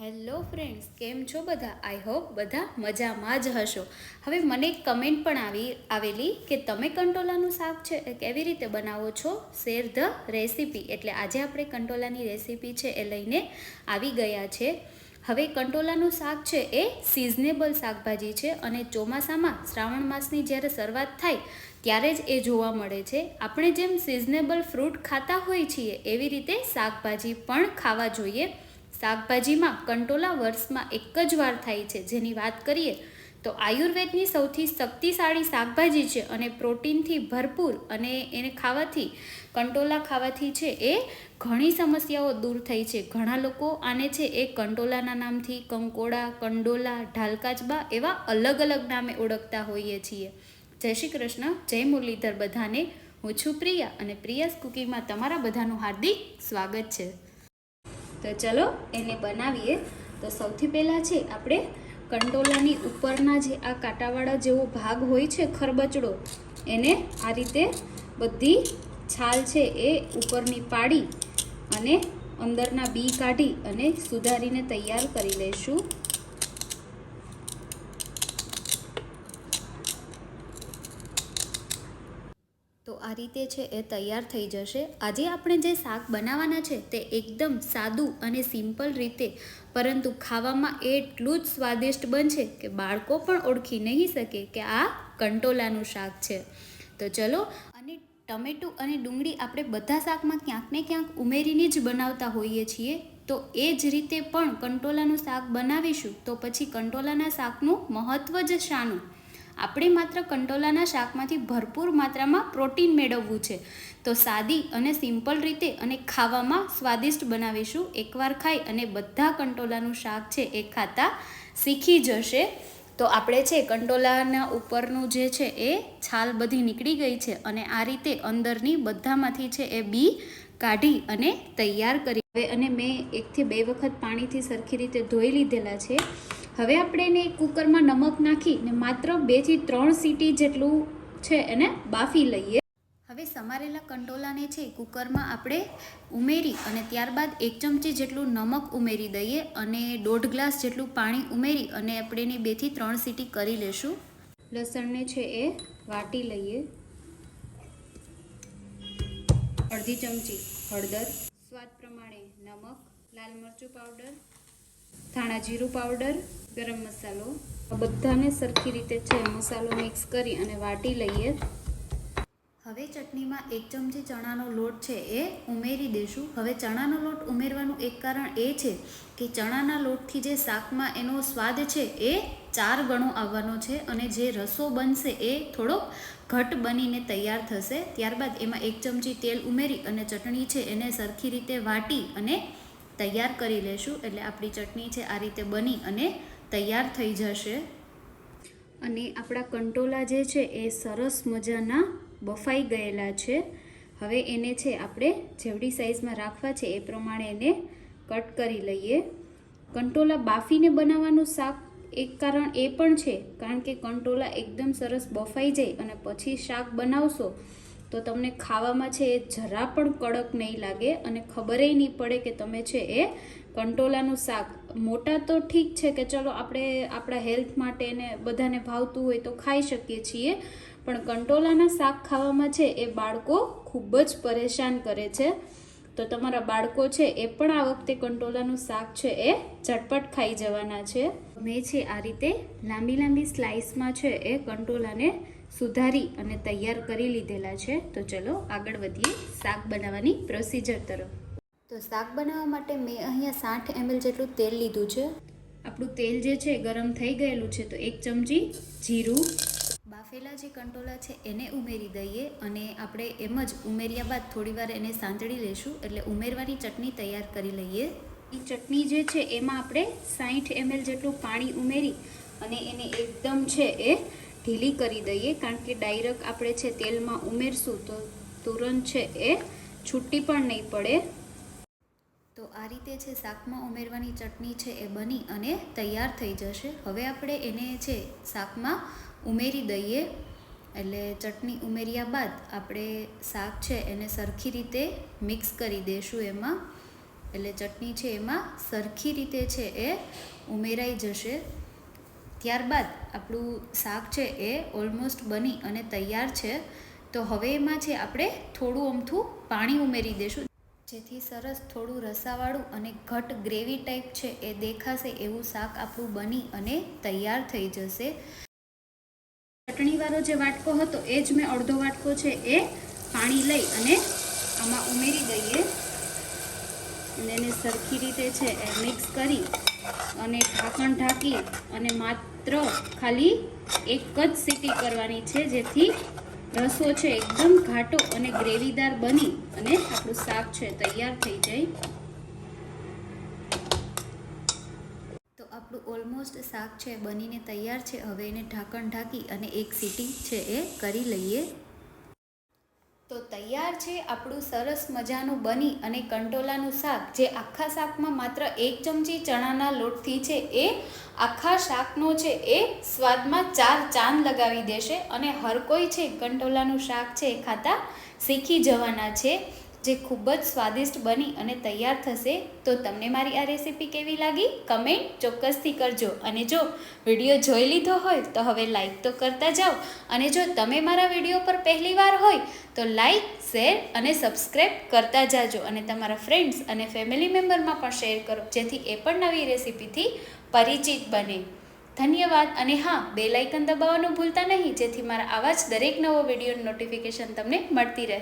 Hello friends, કેમ છો બધા? આઈ હોપ બધા મજામાં જ હશો. હવે મને એક કમેન્ટ પણ આવી, આવેલી કે તમે કંટોલાનું શાક છે એ કેવી રીતે બનાવો છો? Share the recipe. એટલે આજે આપણે કંટોલાની રેસીપી છે એ લઈને આવી ગયા છે. હવે કંટોલાનું શાક છે એ સિઝનેબલ શાકભાજી છે અને ચોમાસામાં શ્રાવણ માસની જ્યારે શરૂઆત થાય ત્યારે જ એ જોવા મળે છે. આપણે જેમ સિઝનેબલ ફ્રૂટ ખાતા હોઈએ છીએ, એવી રીતે શાકભાજી પણ ખાવા જોઈએ. શાકભાજીમાં કંટોલા વર્ષમાં એક જ વાર થાય છે. જેની વાત કરીએ તો આયુર્વેદની સૌથી શક્તિશાળી શાકભાજી છે અને પ્રોટીનથી ભરપૂર અને એને ખાવાથી, કંટોલા ખાવાથી છે એ ઘણી સમસ્યાઓ દૂર થઈ છે. ઘણા લોકો આને છે એ કંટોલાના નામથી કંકોડા, કંડોલા, ઢાલકાચબા એવા અલગ અલગ નામે ઓળખતા હોઈએ છીએ. જય શ્રી કૃષ્ણ, જય મુરલીધર બધાને. હું છું પ્રિયા અને પ્રિયાસ કુકિંગમાં તમારા બધાનું હાર્દિક સ્વાગત છે. તો ચલો એને બનાવીએ. તો સૌથી પહેલાં છે આપણે કંટોલાની ઉપરના જે આ કાંટાવાળા જેવો ભાગ હોય છે ખરબચડો, એને આ રીતે બધી છાલ છે એ ઉપરની પાડી અને અંદરના બી કાઢી અને સુધારીને તૈયાર કરી લઈશું. આ રીતે છે એ તૈયાર થઈ જશે. આજે આપણે જે શાક બનાવવાના છે તે એકદમ સાદું અને સિમ્પલ રીતે, પરંતુ ખાવામાં એટલું જ સ્વાદિષ્ટ બનશે કે બાળકો પણ ઓળખી નહીં શકે કે આ કંટોલાનું શાક છે. તો ચલો, અને ટમેટું અને ડુંગળી આપણે બધા શાકમાં ક્યાંક ને ક્યાંક ઉમેરીને જ બનાવતા હોઈએ છીએ, તો એ જ રીતે પણ કંટોલાનું શાક બનાવીશું, તો પછી કંટોલાના શાકનું મહત્ત્વ જ શાનું? આપણે માત્ર કંટોલાના શાકમાંથી ભરપૂર માત્રામાં પ્રોટીન મેળવવું છે. તો સાદી અને સિમ્પલ રીતે અને ખાવામાં સ્વાદિષ્ટ બનાવીશું. એકવાર ખાઈ અને બધા કંટોલાનું શાક છે એ ખાતા શીખી જશે. તો આપણે છે કંટોલાના ઉપરનું જે છે એ છાલ બધી નીકળી ગઈ છે અને આ રીતે અંદરની બધામાંથી છે એ બી કાઢી અને તૈયાર કરી. અને મેં એકથી બે વખત પાણીથી સરખી રીતે ધોઈ લીધેલા છે. હવે આપણે એને કુકરમાં નમક નાખી ને માત્ર બેથી ત્રણ સીટી જેટલું છે એને બાફી લઈએ. હવે સમારેલા કંટોલાને છે કુકરમાં આપણે ઉમેરી અને ત્યારબાદ એક ચમચી જેટલું નમક ઉમેરી દઈએ અને દોઢ ગ્લાસ જેટલું પાણી ઉમેરી અને આપણે એની બેથી ત્રણ સીટી કરી લેશું. લસણને છે એ વાટી લઈએ. અડધી ચમચી હળદર. સ્વાદ પ્રમાણે નમક, લાલ મરચું પાવડર ધાણા જીરું પાવડર ગરમ મસાલો. આ બધાને સરખી રીતે છે, મસાલો મિક્સ કરી અને વાટી લઈએ. હવે ચટણીમાં એક ચમચી ચણાનો લોટ છે એ ઉમેરી દઈશું હવે ચણાનો લોટ ઉમેરવાનું એક કારણ એ છે કે ચણાના લોટથી જે શાકમાં એનો સ્વાદ છે એ ચાર ગણો આવવાનો છે અને જે રસો બનશે એ થોડોક ઘટ બનીને તૈયાર થશે. ત્યારબાદ એમાં એક ચમચી તેલ ઉમેરી અને ચટણી છે એને સરખી રીતે વાટી અને તૈયાર કરી લેશું એટલે આપણી ચટણી છે આ રીતે બની અને તૈયાર થઈ જશે. અને આપણા કંટોલા જે છે એ સરસ મજાના બફાઈ ગયેલા છે. હવે એને છે આપણે જેવડી સાઈઝમાં રાખવા છે એ પ્રમાણે એને કટ કરી લઈએ. કંટોલા બાફીને બનાવવાનું શાક એક કારણ એ પણ છે, કારણ કે કંટોલા એકદમ સરસ બફાઈ જાય અને પછી શાક બનાવશો તો તમને ખાવામાં છે એ જરા પણ કડક નહીં લાગે અને ખબરે નહીં પડે કે તમે છે એ કંટોલાનું શાક મોટા તો ઠીક છે કે ચલો આપણે આપણા હેલ્થ માટે એને બધાને ભાવતું હોય તો ખાઈ શકીએ છીએ, પણ કંટોલાના શાક ખાવામાં છે એ બાળકો ખૂબ જ પરેશાન કરે છે. તો તમારા બાળકો છે એ પણ આ વખતે કંટોલાનું શાક છે એ ઝટપટ ખાઈ જવાના છે. મેં છે આ રીતે લાંબી લાંબી સ્લાઇસમાં છે એ કંટોલાને સુધારી અને તૈયાર કરી લીધેલા છે તો ચલો આગળ વધીએ શાક બનાવવાની પ્રોસીજર તરફ. તો શાક બનાવવા માટે મેં અહીંયા સાઠ એમએલ જેટલું તેલ લીધું છે. આપણું તેલ જે છે ગરમ થઈ ગયેલું છે તો એક ચમચી જીરું. બાફેલા જે કંટોલા છે એને ઉમેરી દઈએ અને આપણે એમ જ ઉમેર્યા બાદ થોડીવાર એને સાંતળી લેશું એટલે ઉમેરવાની ચટણી તૈયાર કરી લઈએ. એ ચટણી જે છે એમાં આપણે સાઠ એમએલ જેટલું પાણી ઉમેરી અને એને એકદમ છે એ ઢીલી કરી દઈએ, કારણ કે ડાયરેક્ટ આપણે છે તેલમાં ઉમેરશું તો તુરંત છે એ છૂટી પણ નહીં પડે. તો આ રીતે છે શાકમાં ઉમેરવાની ચટણી છે એ બની અને તૈયાર થઈ જશે. હવે આપણે એને છે શાકમાં ઉમેરી દઈએ. એટલે ચટણી ઉમેર્યા બાદ આપણે શાક છે એને સરખી રીતે મિક્સ કરી દઈશું એમાં. એટલે ચટણી છે એમાં સરખી રીતે છે એ ઉમેરાઈ જશે. ત્યારબાદ આપણું શાક છે એ ઓલમોસ્ટ બની અને તૈયાર છે. તો હવે એમાં છે આપણે થોડું અમથું પાણી ઉમેરી દઈશું જેથી સરસ થોડું રસાવાળું અને ઘટ ગ્રેવી ટાઈપ છે એ દેખાશે એવું શાક આપણું બની અને તૈયાર થઈ જશે. ચટણીવાળો જે વાટકો હતો એ જ મેં અડધો વાટકો છે એ પાણી લઈ અને આમાં ઉમેરી દઈએ. અને એને સરખી રીતે છે એ મિક્સ કરી અને ઢાંકણ ઢાંકી અને માત્ર ખાલી એક જ સીટી કરવાની છે, જેથી રસો છે એકદમ ઘાટો અને ગ્રેવીદાર બની અને આપણું શાક છે તૈયાર થઈ જાય. તો આપણું ઓલમોસ્ટ શાક છે, બનીને તૈયાર છે. હવે એને ઢાંકણ ઢાંકી અને એક સીટી છે એ કરી લઈએ. તો તૈયાર છે આપણું સરસ મજાનું બની અને કંટોલાનું શાક, જે આખા શાકમાં માત્ર એક ચમચી ચણાના લોટથી છે એ આખા શાકનો છે એ સ્વાદમાં ચાર ચાંદ લગાવી દેશે અને હર કોઈ છે કંટોલાનું શાક છે એ ખાતા શીખી જવાના છે. જે ખૂબ જ સ્વાદિષ્ટ બની અને તૈયાર થશે, તો તમને મારી આ રેસીપી કેવી લાગી? કમેન્ટ ચોક્કસથી કરજો. અને જો વીડિયો જોઈ લીધો હોય, તો હવે લાઈક તો કરતા જાઓ. અને જો તમે મારા વીડિયો પર પહેલી વાર હોય, તો લાઈક, શેર અને સબસ્ક્રાઈબ કરતા જાજો. અને તમારા ફ્રેન્ડ્સ અને ફેમિલી મેમ્બરમાં પણ શેર કરો, જેથી એ પણ નવી રેસીપીથી પરિચિત બને. ધન્યવાદ. અને હા બે લાઇકન દબાવવાનું ભૂલતા નહીં, જેથી મારા આવા જ દરેક નવો વિડીયોની નોટિફિકેશન તમને મળતી રહે.